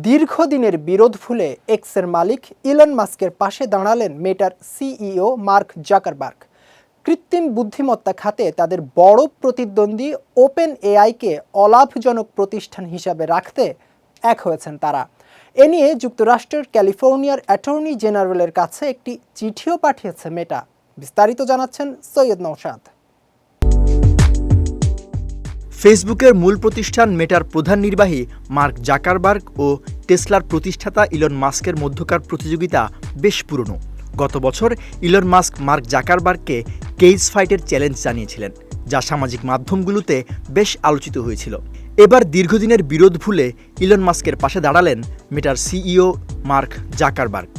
দীর্ঘদিনের বিরোধ ভুলে এক্সের মালিক ইলন মাস্কের পাশে দাঁড়ালেন মেটার সিইও মার্ক জাকারবার্গ। কৃত্রিম বুদ্ধিমত্তা খাতে তাদের বড় প্রতিদ্বন্দ্বী ওপেন এআইকে অলাভজনক প্রতিষ্ঠান হিসাবে রাখতে এক হয়েছেন তারা। এ নিয়ে যুক্তরাষ্ট্রের ক্যালিফোর্নিয়ার অ্যাটর্নি জেনারেলের কাছে একটি চিঠিও পাঠিয়েছে মেটা। বিস্তারিত জানাচ্ছেন সৈয়দ নৌসাদ ফেসবুকের মূল প্রতিষ্ঠান মেটার প্রধান নির্বাহী মার্ক জাকারবার্গ ও টেসলার প্রতিষ্ঠাতা ইলন মাস্কের মধ্যকার প্রতিযোগিতা বেশ পুরনো। গত বছর ইলন মাস্ক মার্ক জাকারবার্গকে কেইজ ফাইটের চ্যালেঞ্জ জানিয়েছিলেন, যা সামাজিক মাধ্যমগুলোতে বেশ আলোচিত হয়েছিল। এবার দীর্ঘদিনের বিরোধ ভুলে ইলন মাস্কের পাশে দাঁড়ালেন মেটার সিইও মার্ক জাকারবার্গ।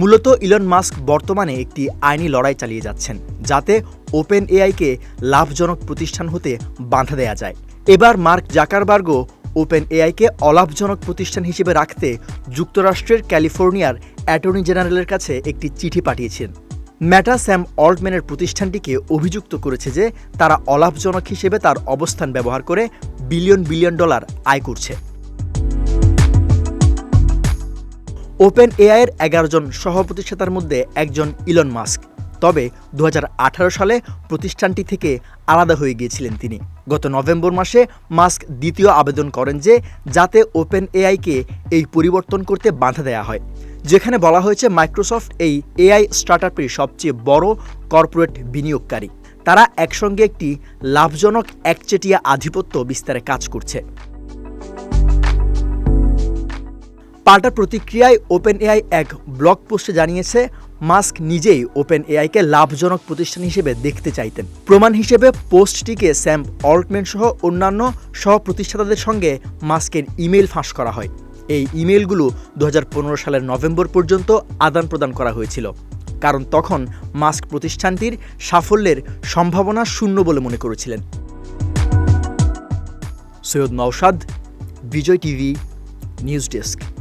মূলত ইলন মাস্ক বর্তমানে একটি আইনি লড়াই চালিয়ে যাচ্ছেন, যাতে ওপেন এআইকে লাভজনক প্রতিষ্ঠান হতে বাধা দেয়া যায়। এবার মার্ক জাকারবার্গও ওপেন এআইকে অলাভজনক প্রতিষ্ঠান হিসেবে রাখতে যুক্তরাষ্ট্রের ক্যালিফোর্নিয়ার অ্যাটর্নি জেনারেলের কাছে একটি চিঠি পাঠিয়েছেন। ম্যাটা স্যাম অল্টম্যানের প্রতিষ্ঠানটিকে অভিযুক্ত করেছে যে তারা অলাভজনক হিসেবে তার অবস্থান ব্যবহার করে বিলিয়ন বিলিয়ন ডলার আয় করছে। ওপেন এআইয়ের এগারো জন সহপ্রতিষ্ঠাতার মধ্যে একজন ইলন মাস্ক। তবে দু হাজার আঠারো সালে প্রতিষ্ঠানটি থেকে আলাদা হয়ে গিয়েছিলেন তিনি। গত নভেম্বর মাসে মাস্ক দ্বিতীয় আবেদন করেন যে, যাতে ওপেন এআইকে এই পরিবর্তন করতে বাধা দেওয়া হয়। যেখানে বলা হয়েছে মাইক্রোসফট এই এআই স্টার্টআপের সবচেয়ে বড় কর্পোরেট বিনিয়োগকারী। তারা একসঙ্গে একটি লাভজনক একচেটিয়া আধিপত্য বিস্তারে কাজ করছে। পাল্টা প্রতিক্রিয়ায় ওপেন এআই এক ব্লগ পোস্টে জানিয়েছে মাস্ক নিজেই ওপেন এআইকে লাভজনক প্রতিষ্ঠান হিসেবে দেখতে চাইতেন। প্রমাণ হিসেবে পোস্টটিকে স্যাম অল্টম্যান সহ অন্যান্য সহ প্রতিষ্ঠাতাদের সঙ্গে মাস্কের ইমেল ফাঁস করা হয়। এই ইমেলগুলো দু হাজার পনেরো সালের নভেম্বর পর্যন্ত আদান প্রদান করা হয়েছিল। কারণ তখন মাস্ক প্রতিষ্ঠানটির সাফল্যের সম্ভাবনা শূন্য বলে মনে করেছিলেন। Syed Naushad, Bijoy TV, news desk.